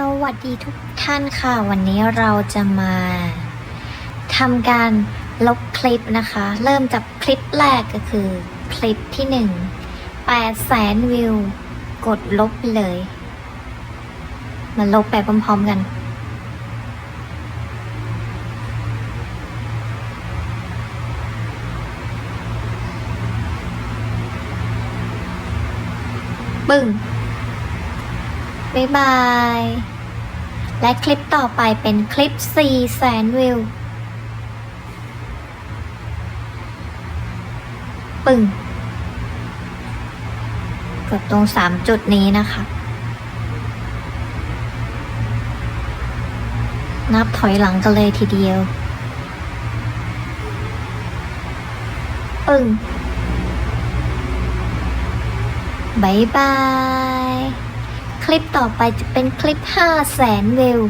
สวัสดีทุกท่านค่ะ วันนี้เราจะมาทำการลบคลิปนะคะ เริ่มจากคลิปแรกก็คือ คลิปที่หนึ่ง8แสนวิว กดลบไปเลย มาลบไปพร้อมๆกันปึ้ง บ๊ายบาย และคลิปต่อไปเป็นคลิป4แสนวิว ปึ้งกดตรง3จุดนี้นะคะ นับถอยหลังกันเลยทีเดียว ปึ้งบายบาย คลิปต่อไปจะเป็นคลิป5แสนวิว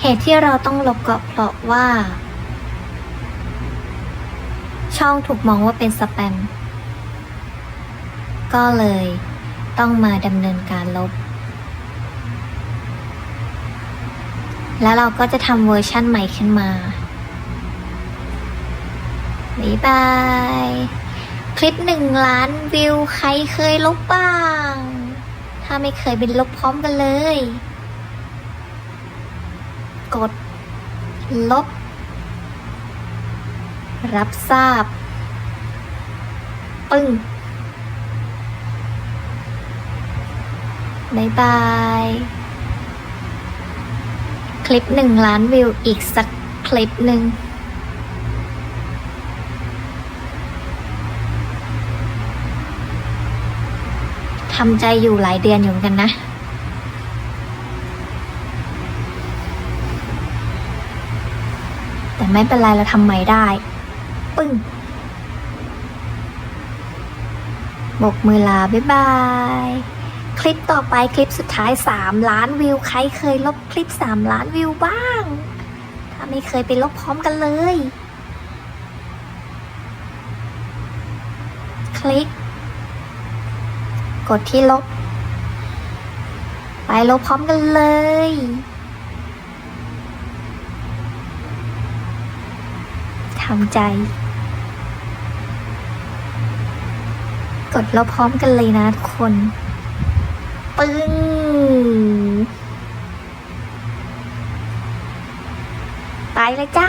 เหตุที่เราต้องลบก็เพราะว่า ช่องถูกมองว่าเป็นสแปม ก็เลยต้องมาดำเนินการลบ แล้วเราก็จะทำเวอร์ชั่นใหม่ขึ้นมาบ๊ายบาย คลิปหนึ่งล้านวิวใครเคยลบบ้าง ถ้าไม่เคยเป็นลบพร้อมกันเลย กด ลบ รับทราบ ปึ้งบายบาย คลิปหนึ่งล้านวิวอีกสักคลิปหนึ่ง ทำใจอยู่หลายเดือนอยู่เหมือนกันนะ แต่ไม่เป็นไรเราทำใหม่ได้ ปึ้งบกมือลาบ๊ายบาย คลิปต่อไปคลิปสุดท้าย 3 ล้านวิว ใครเคยลบคลิป 3 ล้านวิวบ้าง ถ้าไม่เคยไปลบพร้อมกันเลย คลิก กดที่ลบ ไปลบพร้อมกันเลย ทำใจ กดลบพร้อมกันเลยนะทุกคน ปึ้ง ไปเลยจ้า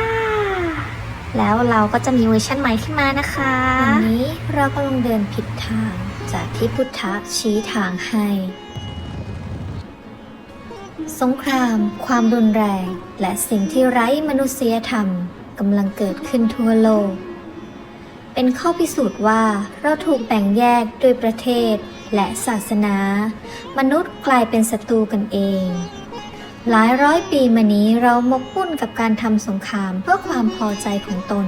แล้วเราก็จะมีเวอร์ชันใหม่ขึ้นมานะคะ วันนี้เรากำลังเดินผิดทาง จากที่พุทธะชี้ทางให้ สงคราม ความรุนแรง และสิ่งที่ไร้มนุษยธรรมกำลังเกิดขึ้นทั่วโลก เป็นข้อพิสูจน์ว่าเราถูกแบ่งแยกด้วยประเทศและศาสนา มนุษย์กลายเป็นศัตรูกันเอง หลายร้อยปีมานี้เราหมกมุ่นกับการทำสงครามเพื่อความพอใจของตน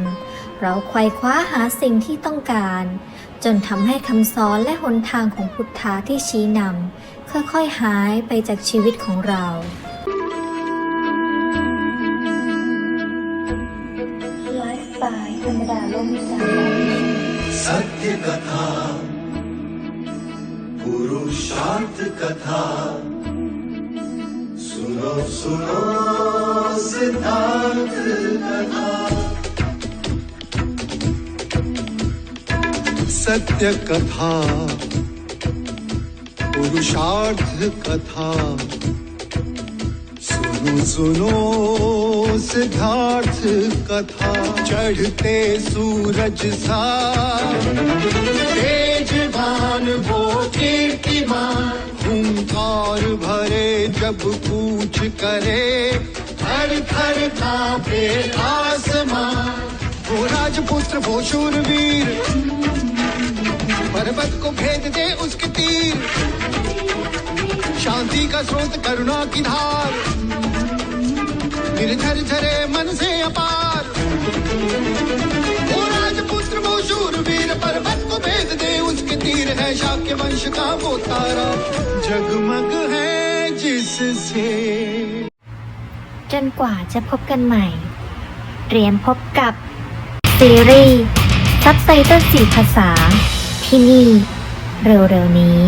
เราไขว่คว้าหาสิ่งที่ต้องการ จนทำให้คำสอนและหนทางของพุทธาที่ชี้นำค่อยๆหายไปจากชีวิตของเรา ไลฟ์สไตล์ธรรมดาโลกมีสาม सत्य कथा पुरुषार्थ कथा सुनो सुनो सिद्धार्थ कथा सत्य कथा, पुरुषार्थ कथा। सुनो सुनो, सिद्धार्थ कथा। चढ़ते सूरज सा तेजवान वो कीर्तिमान। हुंकार भरे जब पूछ करे थर थर कांपे आसमान। वो राजपुत्र, वो शूरवीर स्रोत करुणा की धार निर्झर झरे मन से अपार वो राजपुत्र वो शूरवीर पर्वत को भेद दे उसके तीर है शाक्य वंश का वो तारा जगमग है जिससे จนกว่าจะพบกันใหม่ เตรียมพบกับซีรีส์ซับไตเติลสี่ภาษา ที่นี่ เร็วๆนี้